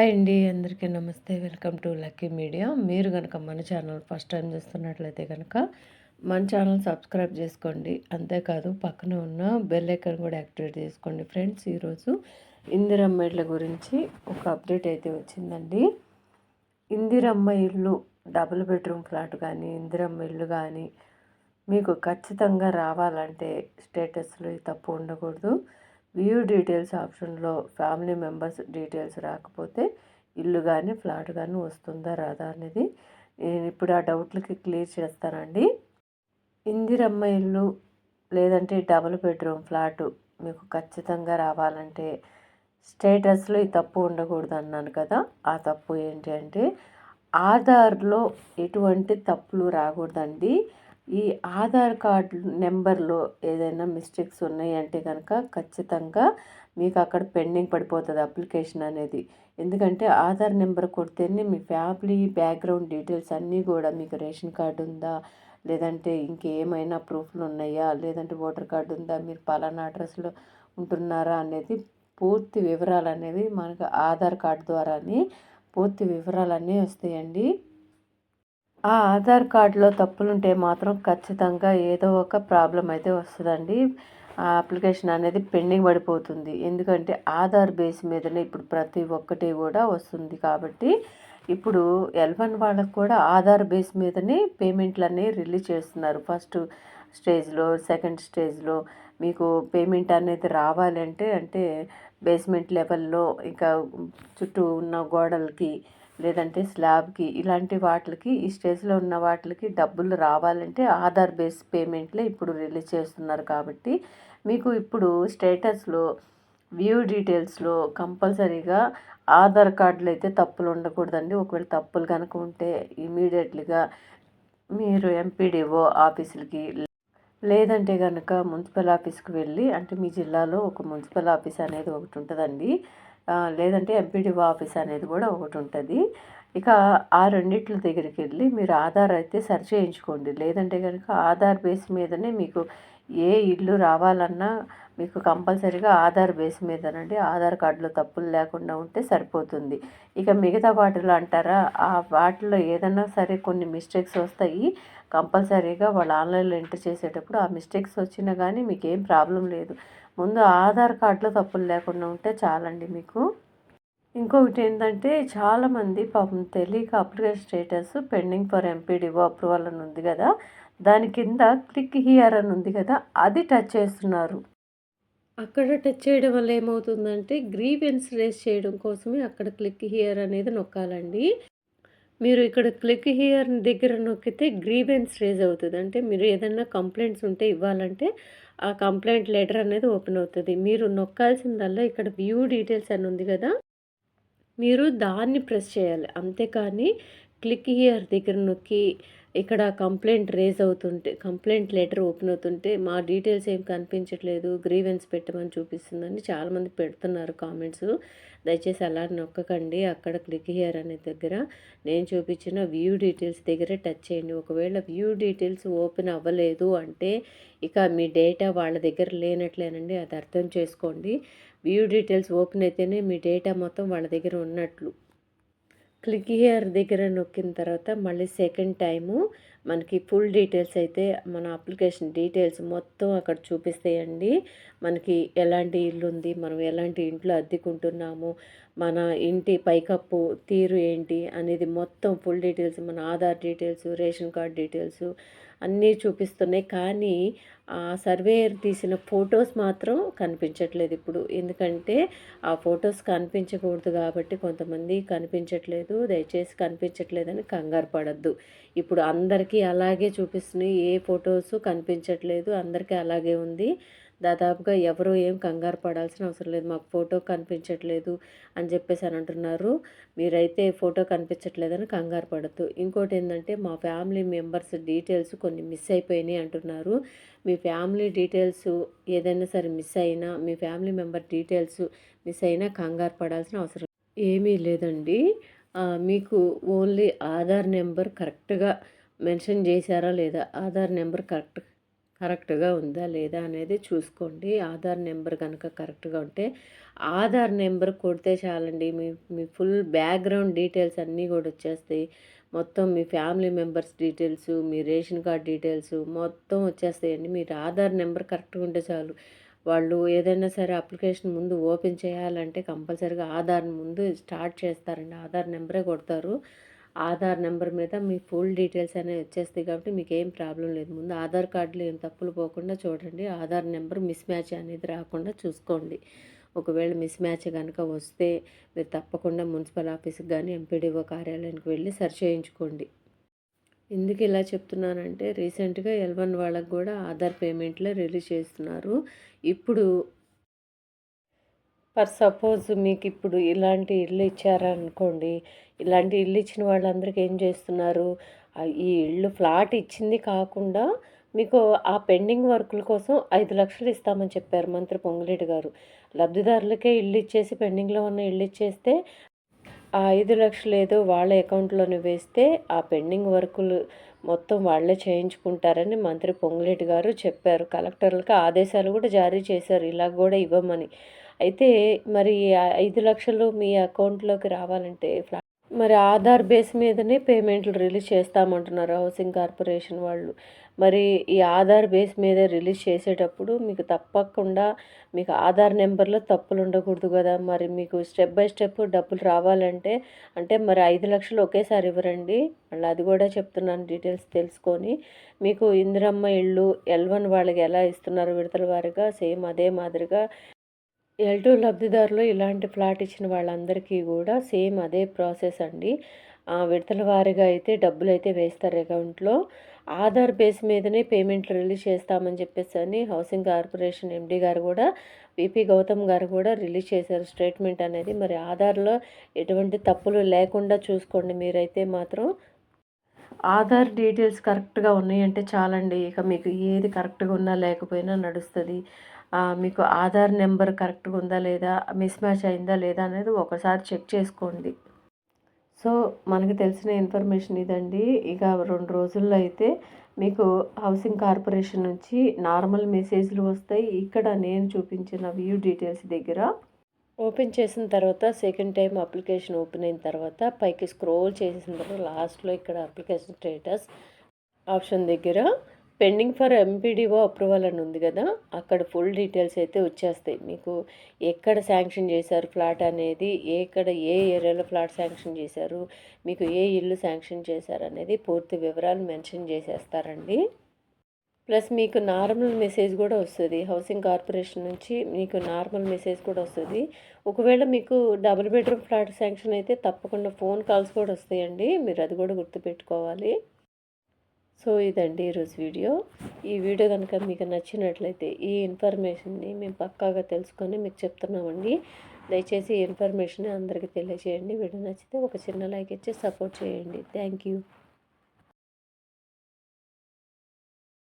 Hi అండి అందరికీ నమస్తే. Welcome to lucky media. మీరు కనుక మన ఛానల్ ఫస్ట్ టైం చూస్తున్నట్లయితే కనుక మన ఛానల్ సబ్స్క్రైబ్ చేసుకోండి. అంతేకాదు పక్కన ఉన్న బెల్ ఐకాన్ కూడా యాక్టివేట్ చేసుకోండి ఫ్రెండ్స్. ఈరోజు ఇందిరమ్మ ఇళ్ళ గురించి ఒక అప్డేట్ అయితే వచ్చిందండి. ఇందిరమ్మ ఇల్లు డబుల్ బెడ్రూమ్ ఫ్లాట్ కానీ ఇందిరమ్మ ఇల్లు కానీ మీకు ఖచ్చితంగా రావాలంటే స్టేటస్లో తప్పు ఉండకూడదు. వ్యూ డీటెయిల్స్ ఆప్షన్లో ఫ్యామిలీ మెంబర్స్ డీటెయిల్స్ రాకపోతే ఇల్లు కానీ ఫ్లాట్ కానీ వస్తుందా రాదా అనేది నేను ఇప్పుడు ఆ డౌట్లకి క్లియర్ చేస్తానండి. ఇందిరమ్మ ఇల్లు లేదంటే డబుల్ బెడ్రూమ్ ఫ్లాటు మీకు ఖచ్చితంగా రావాలంటే స్టేటస్లో ఈ తప్పు ఉండకూడదు అన్నాను కదా ఆ తప్పు ఏంటి అంటే ఆధార్లో ఎటువంటి తప్పులు రాకూడదండి. ఈ ఆధార్ కార్డు నెంబర్లో ఏదైనా మిస్టేక్స్ ఉన్నాయంటే కనుక ఖచ్చితంగా మీకు అక్కడ పెండింగ్ పడిపోతుంది అప్లికేషన్ అనేది. ఎందుకంటే ఆధార్ నెంబర్ కొడితేనే మీ ఫ్యామిలీ బ్యాక్గ్రౌండ్ డీటెయిల్స్ అన్నీ కూడా మీకు రేషన్ కార్డు ఉందా లేదంటే ఇంకేమైనా ప్రూఫ్లు ఉన్నాయా లేదంటే ఓటర్ కార్డు ఉందా మీరు పలానా అడ్రస్లో ఉంటున్నారా అనేది పూర్తి వివరాలు అనేది మనకు ఆధార్ కార్డు ద్వారానే పూర్తి వివరాలన్నీ వస్తాయండి. ఆ ఆధార్ కార్డులో తప్పులుంటే మాత్రం ఖచ్చితంగా ఏదో ఒక ప్రాబ్లం అయితే వస్తుందండి. ఆ అప్లికేషన్ అనేది పెండింగ్ పడిపోతుంది. ఎందుకంటే ఆధార్ బేస్ మీదనే ఇప్పుడు ప్రతి ఒక్కటి కూడా వస్తుంది కాబట్టి ఇప్పుడు ఎల్వన్ వాళ్ళకు కూడా ఆధార్ బేస్ మీదనే పేమెంట్లు అనేవి రిలీజ్ చేస్తున్నారు. ఫస్ట్ స్టేజ్లో సెకండ్ స్టేజ్లో మీకు పేమెంట్ అనేది రావాలంటే అంటే బేస్మెంట్ లెవెల్లో ఇంకా చుట్టూ ఉన్న గోడలకి లేదంటే స్లాబ్కి ఇలాంటి వాటికి ఈ స్టేజ్లో ఉన్న వాటికి డబ్బులు రావాలంటే ఆధార్ బేస్ పేమెంట్లే ఇప్పుడు రిలీజ్ చేస్తున్నారు కాబట్టి మీకు ఇప్పుడు స్టేటస్లో వ్యూ డీటెయిల్స్లో కంపల్సరీగా ఆధార్ కార్డులు అయితే తప్పులు ఉండకూడదండి. ఒకవేళ తప్పులు కనుక ఉంటే ఇమీడియట్లీగా మీరు ఎంపీడీఓ ఆఫీసులకి లేదంటే కనుక మున్సిపల్ ఆఫీస్కి వెళ్ళి అంటే మీ జిల్లాలో ఒక మున్సిపల్ ఆఫీస్ అనేది ఒకటి ఉంటుందండి. లేదంటే ఎంపీడీఓ ఆఫీస్ అనేది కూడా ఒకటి ఉంటుంది. ఇక ఆ రెండిట్ల దగ్గరికి వెళ్ళి మీరు ఆధార్ అయితే సరి చేయించుకోండి. లేదంటే కనుక ఆధార్ బేస్ మీదనే మీకు ఏ ఇల్లు రావాలన్నా మీకు కంపల్సరీగా ఆధార్ బేస్ మీదనండి. ఆధార్ కార్డులో తప్పులు లేకుండా ఉంటే సరిపోతుంది. ఇక మిగతా వాటిలో అంటారా? ఆ వాటిలో ఏదైనా సరే కొన్ని మిస్టేక్స్ వస్తాయి. కంపల్సరీగా వాళ్ళు ఆన్లైన్లో ఎంటర్ చేసేటప్పుడు ఆ మిస్టేక్స్ వచ్చినా కానీ మీకు ఏం ప్రాబ్లం లేదు. ముందు ఆధార్ కార్డులో తప్పులు లేకుండా ఉంటే చాలండి మీకు. ఇంకొకటి ఏంటంటే చాలామంది పాపం తెలియక application status pending for MPDO approval అని ఉంది కదా. దాని కింద క్లిక్ హియర్ అని ఉంది కదా అది టచ్ చేస్తున్నారు. అక్కడ టచ్ చేయడం వల్ల ఏమవుతుందంటే గ్రీవెన్స్ రేస్ చేయడం కోసమే అక్కడ క్లిక్ హియర్ అనేది నొక్కాలండి. మీరు ఇక్కడ క్లిక్ హియర్ దగ్గర నొక్కితే గ్రీవెన్స్ రేజ్ అవుతుంది. అంటే మీరు ఏదైనా కంప్లైంట్స్ ఉంటే ఇవ్వాలంటే ఆ కంప్లైంట్ లెటర్ అనేది ఓపెన్ అవుతుంది. మీరు నొక్కాల్సిందల్లా ఇక్కడ వ్యూ డీటెయిల్స్ అని ఉంది కదా మీరు దాన్ని ప్రెస్ చేయాలి. అంతేకాని క్లిక్ హియర్ దగ్గర నొక్కి ఇక్కడ కంప్లైంట్ రేజ్ అవుతుంటే కంప్లైంట్ లెటర్ ఓపెన్ అవుతుంటే మా డీటెయిల్స్ ఏం కనిపించట్లేదు గ్రీవెన్స్ పెట్టమని చూపిస్తుందని చాలామంది పెడుతున్నారు కామెంట్స్. దయచేసి అలా నొక్కకండి అక్కడ క్లిక్ హియర్ అనే దగ్గర నేను చూపించిన వ్యూ డీటెయిల్స్ దగ్గర టచ్ చేయండి. ఒకవేళ వ్యూ డీటెయిల్స్ ఓపెన్ అవ్వలేదు అంటే ఇక మీ డేటా వాళ్ళ దగ్గర లేనట్లేనండి అది అర్థం చేసుకోండి. వ్యూ డీటెయిల్స్ ఓపెన్ అయితేనే మీ డేటా మొత్తం వాళ్ళ దగ్గర ఉన్నట్లు. క్లిక్ హియర్ దగ్గర నొక్కిన తర్వాత మళ్ళీ సెకండ్ టైము మనకి ఫుల్ డీటెయిల్స్ అయితే మన అప్లికేషన్ డీటెయిల్స్ మొత్తం అక్కడ చూపిస్తాయండి. మనకి ఎలాంటి ఇల్లు ఉంది మనం ఎలాంటి ఇంట్లో అద్దెకుంటున్నాము మన ఇంటి పైకప్పు తీరు ఏంటి అనేది మొత్తం ఫుల్ డీటెయిల్స్ మన Aadhaar details ration card details అన్నీ చూపిస్తున్నాయి. కానీ ఆ సర్వేయర్ తీసిన ఫొటోస్ మాత్రం కనిపించట్లేదు ఇప్పుడు. ఎందుకంటే ఆ ఫొటోస్ కనిపించకూడదు కాబట్టి కొంతమంది కనిపించట్లేదు దయచేసి కనిపించట్లేదని కంగారు పడద్దు. ఇప్పుడు అందరికీ అలాగే చూపిస్తున్నాయి ఏ ఫొటోస్ కనిపించట్లేదు అందరికీ అలాగే ఉంది. దాదాపుగా ఎవరు ఏం కంగారు పడాల్సిన అవసరం లేదు. మాకు ఫోటో కనిపించట్లేదు అని చెప్పేసి అని అంటున్నారు. మీరైతే ఫోటో కనిపించట్లేదని కంగారు పడద్దు. ఇంకోటి ఏంటంటే మా ఫ్యామిలీ మెంబర్స్ డీటెయిల్స్ కొన్ని మిస్ అయిపోయినాయి అంటున్నారు. మీ ఫ్యామిలీ డీటెయిల్స్ ఏదైనా సరే మిస్ అయినా మీ ఫ్యామిలీ మెంబర్ డీటెయిల్స్ మిస్ అయినా కంగారు పడాల్సిన అవసరం ఏమీ లేదండి. మీకు ఓన్లీ ఆధార్ నెంబర్ కరెక్ట్గా మెన్షన్ చేశారా లేదా ఆధార్ నెంబర్ కరెక్ట్ కరెక్ట్గా ఉందా లేదా అనేది చూసుకోండి. ఆధార్ నెంబర్ కనుక కరెక్ట్గా ఉంటే ఆధార్ నెంబర్ కొడితే చాలండి. మీ మీ ఫుల్ బ్యాక్గ్రౌండ్ డీటెయిల్స్ అన్నీ కూడా వచ్చేస్తాయి. మొత్తం మీ ఫ్యామిలీ మెంబర్స్ డీటెయిల్స్ మీ రేషన్ కార్డ్ డీటెయిల్స్ మొత్తం వచ్చేస్తాయండి. మీరు ఆధార్ నెంబర్ కరెక్ట్గా ఉంటే చాలు. వాళ్ళు ఏదైనా సరే అప్లికేషన్ ముందు ఓపెన్ చేయాలంటే కంపల్సరీగా ఆధార్ ముందు స్టార్ట్ చేస్తారండి. ఆధార్ నెంబరే కొడతారు. ఆధార్ నెంబర్ మీద మీ ఫుల్ డీటెయిల్స్ అనేవి వచ్చేస్తాయి కాబట్టి మీకు ఏం ప్రాబ్లం లేదు. ముందు ఆధార్ కార్డులో ఏం తప్పులు పోకుండా చూడండి. ఆధార్ నెంబర్ మిస్ మ్యాచ్ అనేది రాకుండా చూసుకోండి. ఒకవేళ మిస్ మ్యాచ్ కనుక వస్తే మీరు తప్పకుండా మున్సిపల్ ఆఫీస్కి కానీ ఎంపీడీఓ కార్యాలయానికి వెళ్ళి సరి చేయించుకోండి. ఎందుకు ఇలా చెప్తున్నానంటే రీసెంట్గా ఎల్వన్ వాళ్ళకు కూడా ఆధార్ పేమెంట్లో రిలీజ్ చేస్తున్నారు. ఇప్పుడు ఫర్ సపోజ్ మీకు ఇప్పుడు ఇలాంటి ఇల్లు ఇచ్చారనుకోండి ఇలాంటి ఇల్లు ఇచ్చిన వాళ్ళందరికీ ఏం చేస్తున్నారు? ఈ ఇల్లు ఫ్లాట్ ఇచ్చింది కాకుండా మీకు ఆ పెండింగ్ వర్కుల కోసం ఐదు లక్షలు ఇస్తామని చెప్పారు మంత్రి పొంగులేటి గారు. లబ్ధిదారులకే ఇల్లు ఇచ్చేసి పెండింగ్లో ఉన్న ఇల్లు ఇచ్చేస్తే ఆ ఐదు లక్షలు ఏదో వాళ్ళ అకౌంట్లోనే వేస్తే ఆ పెండింగ్ వర్కులు మొత్తం వాళ్ళే చేయించుకుంటారని మంత్రి పొంగులేటి గారు చెప్పారు. కలెక్టర్లకు ఆదేశాలు కూడా జారీ చేశారు. ఇలా కూడా ఇవ్వమని. అయితే మరి ఐదు లక్షలు మీ అకౌంట్లోకి రావాలంటే మరి ఆధార్ బేస్ మీదనే పేమెంట్లు రిలీజ్ చేస్తామంటున్నారు హౌసింగ్ కార్పొరేషన్ వాళ్ళు. మరి ఈ ఆధార్ బేస్ మీద రిలీజ్ చేసేటప్పుడు మీకు తప్పకుండా మీకు ఆధార్ నెంబర్లో తప్పులు ఉండకూడదు కదా. మరి మీకు స్టెప్ బై స్టెప్ డబ్బులు రావాలంటే అంటే మరి ఐదు లక్షలు ఒకేసారి ఇవ్వరండి. మళ్ళీ అది కూడా చెప్తున్నాను డీటెయిల్స్ తెలుసుకొని. మీకు ఇందిరమ్మ ఇళ్ళు ఎల్ వన్ వాళ్ళకి ఎలా ఇస్తున్నారు విడతల వారిగా సేమ్ అదే మాదిరిగా ఎల్ టూ లబ్ధిదారులు ఇలాంటి ఫ్లాట్ ఇచ్చిన వాళ్ళందరికీ కూడా సేమ్ అదే ప్రాసెస్ అండి. విడతల వారీగా అయితే డబ్బులు అయితే వేస్తారు అకౌంట్లో. ఆధార్ బేస్ మీదనే పేమెంట్లు రిలీజ్ చేస్తామని చెప్పేసి అని హౌసింగ్ కార్పొరేషన్ ఎండి గారు కూడా విపి గౌతమ్ గారు కూడా రిలీజ్ చేశారు స్టేట్మెంట్ అనేది. మరి ఆధార్లో ఎటువంటి తప్పులు లేకుండా చూసుకోండి మీరైతే మాత్రం. ఆధార్ డీటెయిల్స్ కరెక్ట్గా ఉన్నాయంటే చాలండి. ఇక మీకు ఏది కరెక్ట్గా ఉన్నా లేకపోయినా నడుస్తుంది. మీకు ఆధార్ నెంబర్ కరెక్ట్గా ఉందా లేదా మిస్ మ్యాచ్ అయిందా లేదా అనేది ఒకసారి చెక్ చేసుకోండి. సో మనకు తెలిసిన ఇన్ఫర్మేషన్ ఇదండి. ఇక రెండు రోజుల్లో అయితే మీకు హౌసింగ్ కార్పొరేషన్ నుంచి నార్మల్ మెసేజ్లు వస్తాయి. ఇక్కడ నేను చూపించిన వ్యూ డీటెయిల్స్ దగ్గర ఓపెన్ చేసిన తర్వాత సెకండ్ టైం అప్లికేషన్ ఓపెన్ అయిన తర్వాత పైకి స్క్రోల్ చేసిన తర్వాత లాస్ట్లో ఇక్కడ అప్లికేషన్ స్టేటస్ ఆప్షన్ దగ్గర పెండింగ్ ఫర్ ఎంపీడీఓ అప్రూవల్ అని ఉంది కదా అక్కడ ఫుల్ డీటెయిల్స్ అయితే వచ్చేస్తాయి. మీకు ఎక్కడ శాంక్షన్ చేశారు ఫ్లాట్ అనేది ఎక్కడ ఏ ఏరియాలో ఫ్లాట్ శాంక్షన్ చేశారు మీకు ఏ ఇల్లు శాంక్షన్ చేశారు అనేది పూర్తి వివరాలు మెన్షన్ చేసేస్తారండి. ప్లస్ మీకు నార్మల్ మెసేజ్ కూడా వస్తుంది. హౌసింగ్ కార్పొరేషన్ నుంచి మీకు నార్మల్ మెసేజ్ కూడా వస్తుంది. ఒకవేళ మీకు డబుల్ బెడ్రూమ్ ఫ్లాట్ శాంక్షన్ అయితే తప్పకుండా ఫోన్ కాల్స్ కూడా వస్తాయండి. మీరు అది కూడా గుర్తుపెట్టుకోవాలి. సో ఇదండి ఈరోజు వీడియో. ఈ వీడియో కనుక మీకు నచ్చినట్లయితే ఈ ఇన్ఫర్మేషన్ని మేము పక్కాగా తెలుసుకొని మీకు చెప్తున్నామండి. దయచేసి ఈ ఇన్ఫర్మేషన్ అందరికీ తెలియజేయండి. వీడియో నచ్చితే ఒక చిన్న లైక్ ఇచ్చి సపోర్ట్ చేయండి. Thank you.